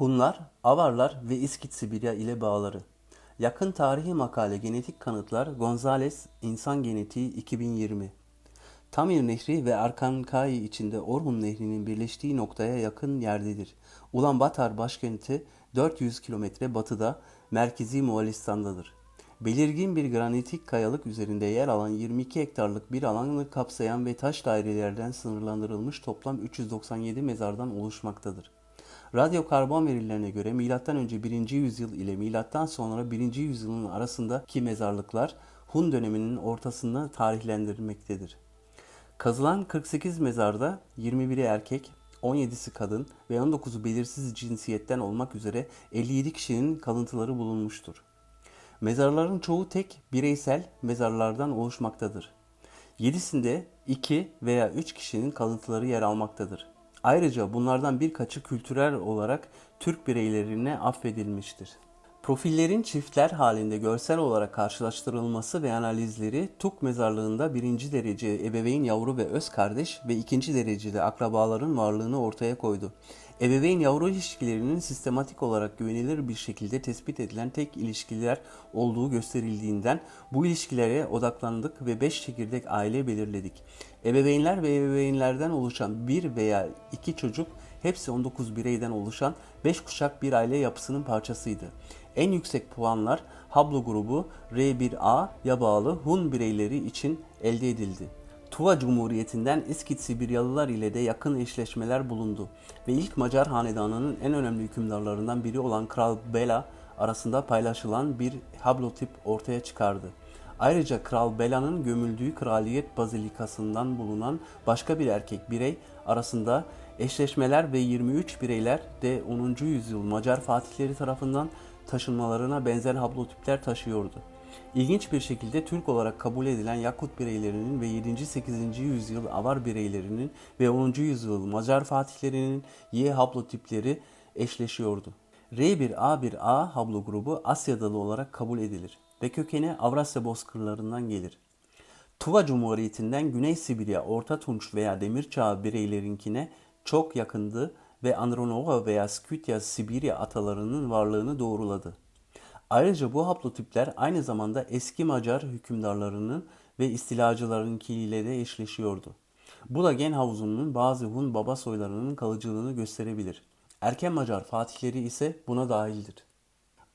Hunlar, Avarlar ve İskit Sibirya ile bağları. Yakın tarihi makale Genetik Kanıtlar Gonzales İnsan Genetiği 2020 Tamir Nehri ve Arkankay içinde Orhun Nehri'nin birleştiği noktaya yakın yerdedir. Ulaanbaatar başkenti 400 kilometre batıda, merkezi Moğolistan'dadır. Belirgin bir granitik kayalık üzerinde yer alan 22 hektarlık bir alanı kapsayan ve taş dairelerden sınırlandırılmış toplam 397 mezardan oluşmaktadır. Radyokarbon verilerine göre M.Ö. 1. yüzyıl ile M.Ö. 1. yüzyılın arasındaki mezarlıklar Hun döneminin ortasında tarihlendirilmektedir. Kazılan 48 mezarda 21'i erkek, 17'si kadın ve 19'u belirsiz cinsiyetten olmak üzere 57 kişinin kalıntıları bulunmuştur. Mezarların çoğu tek bireysel mezarlardan oluşmaktadır. Yedisinde 2 veya 3 kişinin kalıntıları yer almaktadır. Ayrıca bunlardan birkaçı kültürel olarak Türk bireylerine affedilmiştir. Profillerin çiftler halinde görsel olarak karşılaştırılması ve analizleri Tuk mezarlığında birinci derece ebeveyn yavru ve öz kardeş ve ikinci derecede akrabaların varlığını ortaya koydu. Ebeveyn yavru ilişkilerinin sistematik olarak güvenilir bir şekilde tespit edilen tek ilişkiler olduğu gösterildiğinden bu ilişkilere odaklandık ve 5 çekirdek aile belirledik. Ebeveynler ve ebeveynlerden oluşan bir veya iki çocuk hepsi 19 bireyden oluşan 5 kuşak bir aile yapısının parçasıydı. En yüksek puanlar Hablo grubu R1A bağlı Hun bireyleri için elde edildi. Tuva Cumhuriyeti'nden İskit Sibiryalılar ile de yakın eşleşmeler bulundu ve ilk Macar hanedanının en önemli hükümdarlarından biri olan Kral Bela arasında paylaşılan bir hablotip ortaya çıkardı. Ayrıca Kral Bela'nın gömüldüğü kraliyet bazilikasından bulunan başka bir erkek birey arasında eşleşmeler ve 23 bireyler de 10. yüzyıl Macar fatihleri tarafından taşınmalarına benzer haplotipler taşıyordu. İlginç bir şekilde Türk olarak kabul edilen Yakut bireylerinin ve 7. 8. yüzyıl Avar bireylerinin ve 10. yüzyıl Macar fatihlerinin Y haplotipleri eşleşiyordu. R1A1A haplogrubu Asyadalı olarak kabul edilir ve kökeni Avrasya bozkırlarından gelir. Tuva Cumhuriyeti'nden Güney Sibirya, Orta Tunç veya Demir Çağı bireylerinkine çok yakındı ve Andronova veya Skytya Sibirya atalarının varlığını doğruladı. Ayrıca bu haplotipler aynı zamanda eski Macar hükümdarlarının ve istilacılarınkiyle de eşleşiyordu. Bu da gen havuzunun bazı Hun baba soylarının kalıcılığını gösterebilir. Erken Macar fatihleri ise buna dahildir.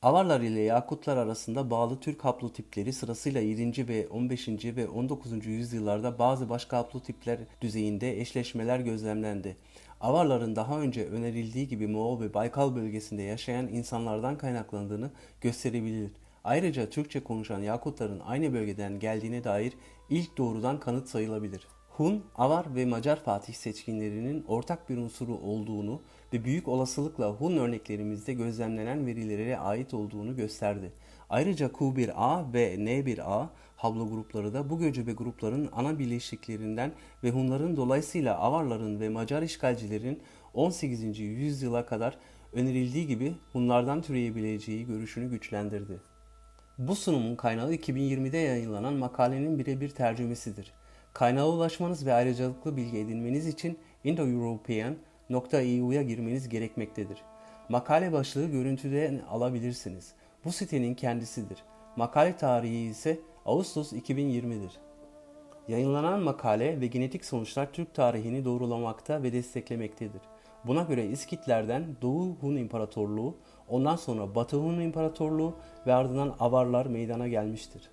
Avarlar ile Yakutlar arasında bağlı Türk haplotipleri sırasıyla 7. ve 15. ve 19. yüzyıllarda bazı başka haplotipler düzeyinde eşleşmeler gözlemlendi. Avarların daha önce önerildiği gibi Moğol ve Baykal bölgesinde yaşayan insanlardan kaynaklandığını gösterebilir. Ayrıca Türkçe konuşan Yakutların aynı bölgeden geldiğine dair ilk doğrudan kanıt sayılabilir. Hun, Avar ve Macar Fatih seçkinlerinin ortak bir unsuru olduğunu ve büyük olasılıkla Hun örneklerimizde gözlemlenen verilere ait olduğunu gösterdi. Ayrıca Q1A ve N1A hablo grupları da bu göcebe grupların ana bileşiklerinden ve Hunların dolayısıyla Avarların ve Macar işgalcilerin 18. yüzyıla kadar önerildiği gibi Hunlardan türeyebileceği görüşünü güçlendirdi. Bu sunumun kaynağı 2020'de yayınlanan makalenin birebir tercümesidir. Kaynağa ulaşmanız ve ayrıcalıklı bilgi edinmeniz için indo-european.eu'ya girmeniz gerekmektedir. Makale başlığı görüntüden alabilirsiniz. Bu sitenin kendisidir. Makale tarihi ise Ağustos 2020'dir. Yayınlanan makale ve genetik sonuçlar Türk tarihini doğrulamakta ve desteklemektedir. Buna göre İskitlerden Doğu Hun İmparatorluğu, ondan sonra Batı Hun İmparatorluğu ve ardından Avarlar meydana gelmiştir.